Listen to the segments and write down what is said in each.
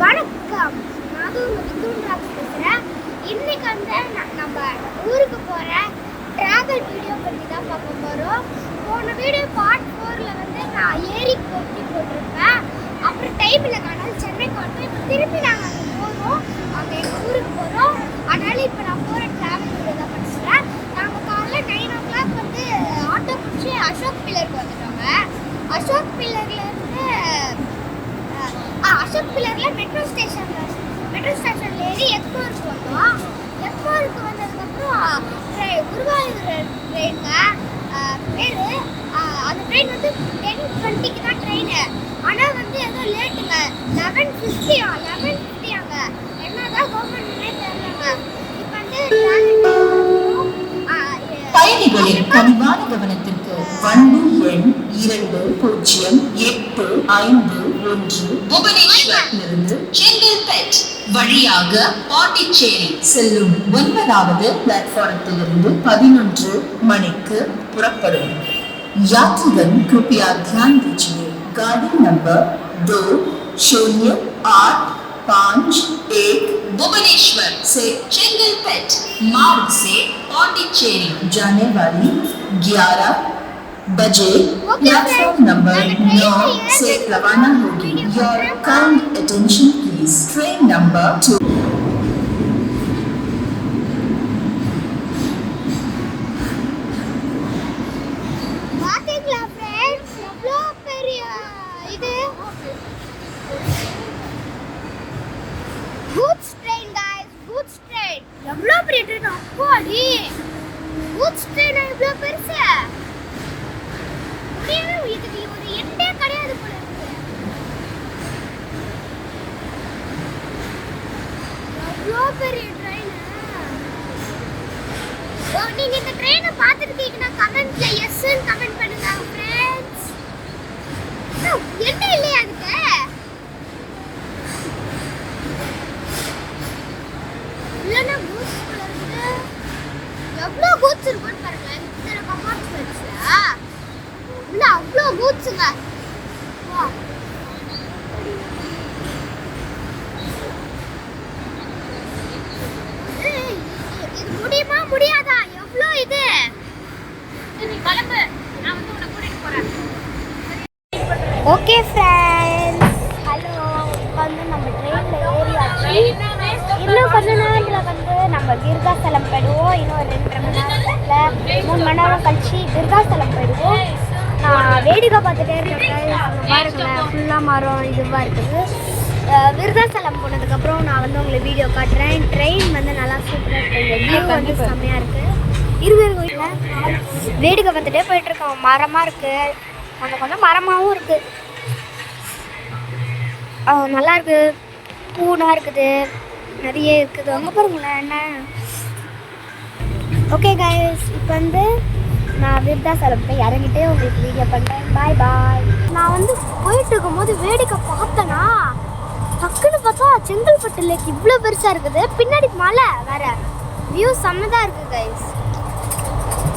வணக்கம். நான் தான் ராஜ் பேசுகிறேன் இன்னைக்கு வந்து நம்ம ஊருக்கு போகிற ட்ராவல் வீடியோ பண்ணி தான் பார்க்க போகிறோம் போன வீடியோ பார்ட் ஃபோரில் வந்து நான் ஏரி போட்டி போட்டிருப்பேன். அப்புறம் டைம் இல்லை சென்னை சென்னைக்கு வந்து இப்போ திருப்பி நான் அங்கே போகிறோம் அங்கே எங்கள் ஊருக்கு போகிறோம் அதனால இப்போ நான் போகிற ட்ராவல் வீடியோ தான் பண்ணுறேன் நாங்கள் காலைல நைன் ஓ கிளாக் வந்து ஆட்டோ பிடிச்சி அசோக் பில்லருக்கு வந்துட்டோங்க அசோக் பில்லர்லேருந்து ஆ, மெட்ரோ ஸ்டேஷன்ல மெட்ரோ ஸ்டேஷன்ல ஏறி எக்மோருக்கு வந்தோம். எக்மோருக்கு வந்ததுக்கப்புறம் குருவாயூர் ட்ரெயினுங்க பேர் அந்த ட்ரெயின் வந்து டென் டுவெண்ட்டிக்கு தான் ட்ரெயின் ஆனால் வந்து ஏதோ லேட்டுங்க லெவன் ஃபிஃப்டியா லெவன் ஃபிஃப்டியாங்க என்னதான் கவர்மெண்ட்னே தெரியலங்க இப்போ வந்து எ- பயணிகளின் கனிவான கவனத்திற்கு வண்டி எண் இரண்டு பூஜ்ஜியம் எட்டு ஐந்து ஒன்று புவனேஸ்வரிலிருந்து செங்கல்பேட் வழியாக பாண்டிச்சேரி செல்லும் ஒன்பதாவது பிளாட்ஃபாரத்திலிருந்து பதினொன்று மணிக்கு புறப்படும் यात्रीगण कृपया ध्यान दीजिए गाड़ी नंबर दो शून्य आठ पाँच एक भुवनेश्वर से चेंगलपेट मार्ग से पौंडीचेरी जाने वाली 11 बजे प्लेटफॉर्म नंबर 9 से रवाना होगी। Your kind attention please train number two அப்பாடி கூட்ஸ் நான் எவ்வளோ பெருசு? முடியவே இதுக்கு ஒரு எண்டே கிடையாது போல இருக்கு. எவ்வளோ பெரிய ட்ரெயின் நீங்க இந்த ட்ரெயினை பார்த்துருக்கீங்கன்னா கமெண்ட்ல எஸ்ன்னு கமெண்ட் முடியுமா? முடியாதா? எவ்வளோ இது? நீ கிளம்பு. நான் வந்து உன்னை கூட்டிட்டு போறேன். ஓகே ஃப்ரெண்ட்ஸ் ஹலோ வந்து நம்ம ட்ரெயினில் ஏறியாச்சு. இன்னும் கொஞ்ச நேரத்தில் வந்து நம்ம விருதாசலம் போயிடுவோம். இன்னும் ரெண்டரை மணி நேரத்தில் மூணு மணி நேரம் கழிச்சு விருதாசலம் போயிடுவோம். நான் வேடிக்கை பார்த்துட்டே இருக்கேன். பாருங்களேன் ஃபுல்லாக மரம் இதுவாக இருக்குது. விருதாசலம் போனதுக்கப்புறம் நான் வந்து உங்களுக்கு வீடியோ காட்டுறேன். ட்ரெயின் வந்து நல்லா சூப்பராக இருக்குது வியூ வந்து செம்மையாக இருக்குது இருவர் கோயிலில் வேடிக்கை பார்த்துட்டே போயிட்டுருக்கோம் மரமாக இருக்குது கொஞ்சம் கொஞ்சம் மரமாகவும் இருக்குது நல்லா இருக்கு. பூனா இருக்குது. நிறைய இருக்குது. அங்கே பாருங்களேன் என்ன? ஓகே கைஸ் இப்போ வந்து நான் விருதாசலம் போய் இறங்கிட்டு உங்களுக்கு வீடியோ பண்ணுறேன் பாய் பாய் நான் வந்து போயிட்டு இருக்கும்போது வேடிக்கை பார்த்தேனா? டக்குன்னு பார்த்தா செங்கல்பட்டு லேக் இவ்வளோ பெருசாக இருக்குது. பின்னாடி மலை வேற. வியூ செம்மதாக இருக்குது கைஸ்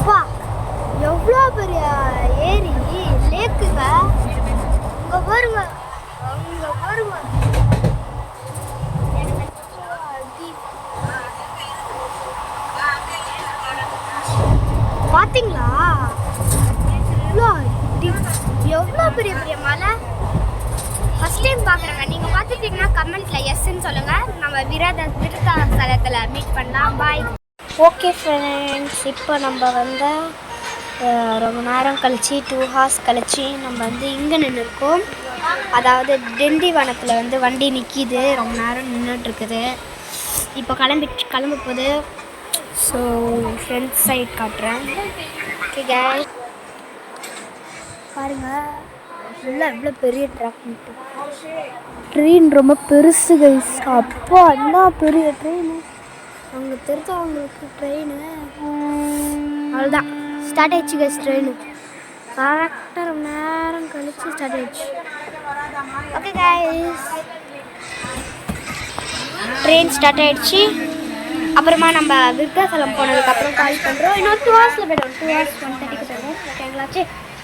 வா எவ்வளோ பெரிய ஏரி லேக்குங்க இங்கே பாருங்க அங்கே பாருங்க பாத்தீங்களா இவ்வளோ எவ்வளோ பெரிய பெரிய மலை. ஃபஸ்ட் டைம் பார்க்குறேங்க. நீங்கள் பார்த்துட்டீங்கன்னா கமெண்ட்டில் எஸ்ன்னு சொல்லுங்கள் நம்ம விரத விருதா ஸ்தலத்தில் மீட் பண்ணலாம். பாய் ஓகே ஃப்ரெண்ட்ஸ் இப்போ நம்ம வந்து ரொம்ப நேரம் கழிச்சு டூ ஹார்ஸ் கழிச்சு நம்ம வந்து இங்கே நின்று இருக்கோம் அதாவது திண்டிவனத்தில் வந்து வண்டி நிற்கிது ரொம்ப நேரம் நின்றுட்டுருக்குது இப்போ கிளம்பி கிளம்ப போகுது ஸோ ஃப்ரெண்ட்ஸ் சைட் காட்டுறேன் ஓகே பாருங்கள் ஃபுல்லாக எவ்வளோ பெரிய ட்ராக் ட்ரெயின் ரொம்ப பெருசு கைஸ் அப்பா என்ன பெரிய ட்ரெயின் அவங்க தெரிஞ்சவங்களுக்கு ட்ரெயின் அவ்வளோதான் ஸ்டார்ட் ஆயிடுச்சு கைஸ் ட்ரெயின் கரெக்டாக ரொம்ப நேரம் கழிச்சு ஸ்டார்ட் ஆயிடுச்சு. ஓகே கைஸ் ட்ரெயின் ஸ்டார்ட் ஆயிடுச்சு. அப்புறமா நம்ம விருத்தாசலம் போனதுக்கப்புறம் கால் பண்ணுறோம் இன்னொரு டூ ஹவர்ஸில் போய்டுவோம் டூ ஹவர்ஸ் ஒன் தேர்ட்டிக்கு போயிடும் ஓகேங்களா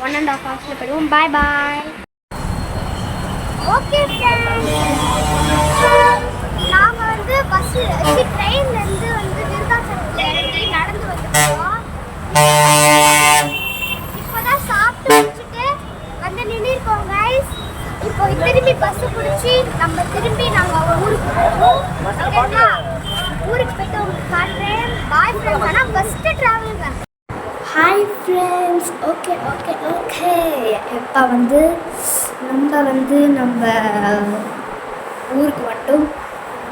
ஒன் அண்ட் ஆஃப் ஹவர்ஸில் போயிடுவோம் பாய் பாய் ஓகே வந்து பஸ் ட்ரெயின்ல இருந்து வந்து விருதாச்சலத்துல இறங்கி நடந்து வந்துட்டோம் இப்போதான் சாப்பிட்டு முடிச்சுட்டு வந்து நின்றுருக்கோம் கைஸ் இப்போ திரும்பி பஸ் பிடிச்சி நம்ம திரும்பி நாங்கள் ஊருக்கு போவோம். ஊருக்கு போயிட்டு உங்களுக்கு காட்டுறேன். பாய் ஃப்ரெண்ட்ஸ் ஆனால் first ட்ராவலுங்க hi friends okay okay okay இப்போ வந்து நம்ம வந்து நம்ம ஊருக்கு மட்டும்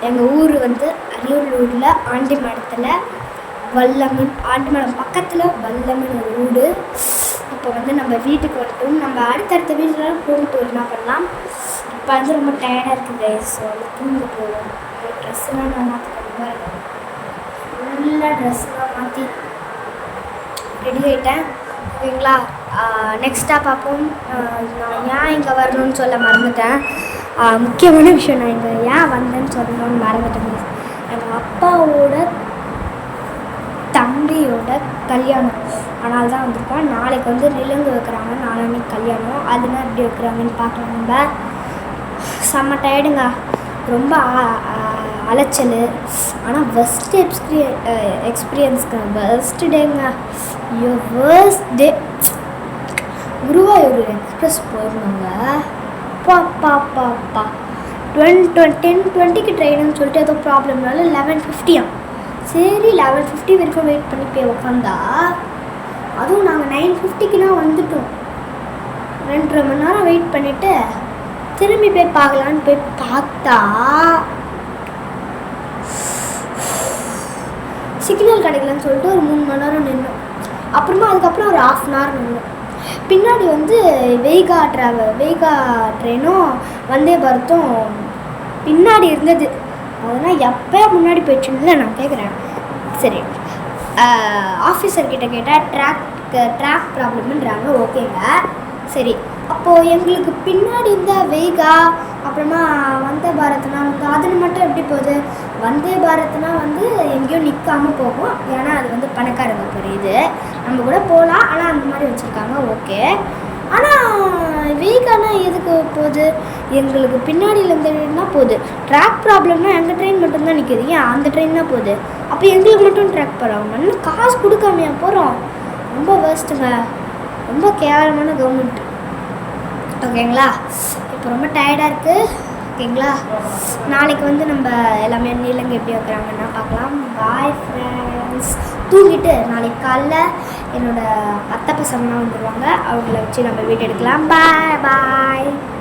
எங்கள் ஊர் வந்து அரியலூரில் ஆண்டிமடத்தில் வல்லமன் ஆண்டிமடம் பக்கத்தில் வல்லமன் ஒரு ஊடு இப்போ வந்து நம்ம வீட்டுக்கு மட்டும் நம்ம அடுத்தடுத்த வீட்டில் போகும்போது என்ன பண்ணலாம்? இப்போ வந்து ரொம்ப டயர்டாக இருக்குது ஸோ வந்து தூங்க போவோம் ட்ரெஸ்ஸெல்லாம் நான் ரொம்ப ஃபுல்லாக ட்ரெஸ்லாம் மாற்றி ரெடி ஆகிட்டேன் ஓகேங்களா நெக்ஸ்ட்டாக பார்ப்போம். நான் ஏன் இங்கே வரணும்னு சொல்ல மறந்துட்டேன். முக்கியமான விஷயம் நான் இங்கே ஏன் வந்தேன்னு சொல்லணும்னு மறந்துட்டேன் எங்கள் அப்பாவோட தம்பியோட கல்யாணம். ஆனால் தான் வந்திருக்கோம் நாளைக்கு வந்து நிலங்கு வைக்கிறாங்க. நாளான்னைக்கு கல்யாணம். அதுனா எப்படி வைக்கிறாங்கன்னு பார்க்கலாம் நம்ம. செம்ம டயர்டுங்க ரொம்ப அ- அலைச்சல். ஆனால் பெஸ்ட் எக்ஸ்பீரிய எக்ஸ்பீரியன்ஸ்ங்க பெஸ்ட் டேங்க ஐயோ ஃபர்ஸ்ட் டே குருவாயூர் எக்ஸ்பிரஸ் போயிருந்தாங்க. பா பா பா பா. டுவென் டுவென் டென் டுவெண்ட்டிக்கு ட்ரெயினுன்னு சொல்லிட்டு ஏதோ ப்ராப்ளம்னால லெவன் ஃபிஃப்டியா சரி லெவன் ஃபிஃப்டி வரைக்கும் வெயிட் பண்ணி போய் உக்காந்தா அதுவும் நாங்கள் நைன் ஃபிஃப்டிக்குலாம் வந்துட்டோம். ரெண்டரை மணி நேரம் வெயிட் பண்ணிவிட்டு திரும்பி போய் பார்க்கலான்னு போய் பார்த்தா சிக்னல் கிடைக்கலன்னு சொல்லிட்டு ஒரு மூணு மணி நேரம் நின்னோம். அப்புறமா அதுக்கப்புறம் ஒரு ஆஃப் அன் ஹவர் பின்னாடி வந்து வெய்கா ட்ராவல் வெய்கா ட்ரெயினும் வந்தே பாரத்தும் பின்னாடி இருந்தது. அதெல்லாம் எப்போ முன்னாடி போயிடுச்சுன்னு நான் கேட்குறேன் சரி. ஆஃபீஸர் கிட்ட கேட்டால் ட்ராக் ட்ராக் ப்ராப்ளம்ன்றாங்க ஓகேங்க சரி. அப்போது எங்களுக்கு பின்னாடி இருந்த வெய்கா அப்புறமா வந்தே பாரத்னா வந்து அதில் மட்டும் எப்படி போகுது? வந்தே பாரத்னா வந்து எங்கேயும் நிற்காம போகும். ஏன்னா அது வந்து பணக்காரங்க புரியுது நம்ம கூட போகலாம் ஆனால் அந்த மாதிரி வச்சுருக்காங்க. ஓகே. ஆனால் வீக்கானா எதுக்கு போகுது? எங்களுக்கு பின்னாடியில் இருந்த ட்ரெயின் தான் போகுது. ட்ராக் ப்ராப்ளம்னா எங்கள் ட்ரெயின் மட்டும்தான் நிற்கிது ஏன்? அந்த ட்ரெயின் தான் போகுது. அப்போ எங்களுக்கு மட்டும் ட்ராக் போகிறாங்க இன்னும் காசு கொடுக்காமையா போகிறோம் ரொம்ப வேஸ்ட்டுங்க ரொம்ப கேவலமான கவர்மெண்ட் ஓகேங்களா? இப்போ ரொம்ப டயர்டாக இருக்குது ஓகேங்களா? நாளைக்கு வந்து நம்ம எல்லாமே நீளங்க எப்படி வைக்கிறாங்கன்னா பார்க்கலாம். பாய் ஃப்ரெண்ட்ஸ் தூங்கிட்டு நாளைக்கு காலைல என்னோடய அத்தை பசங்களாம் வந்துடுவாங்க அவங்கள வச்சு நம்ம வீட்டு எடுக்கலாம். பாய் பாய்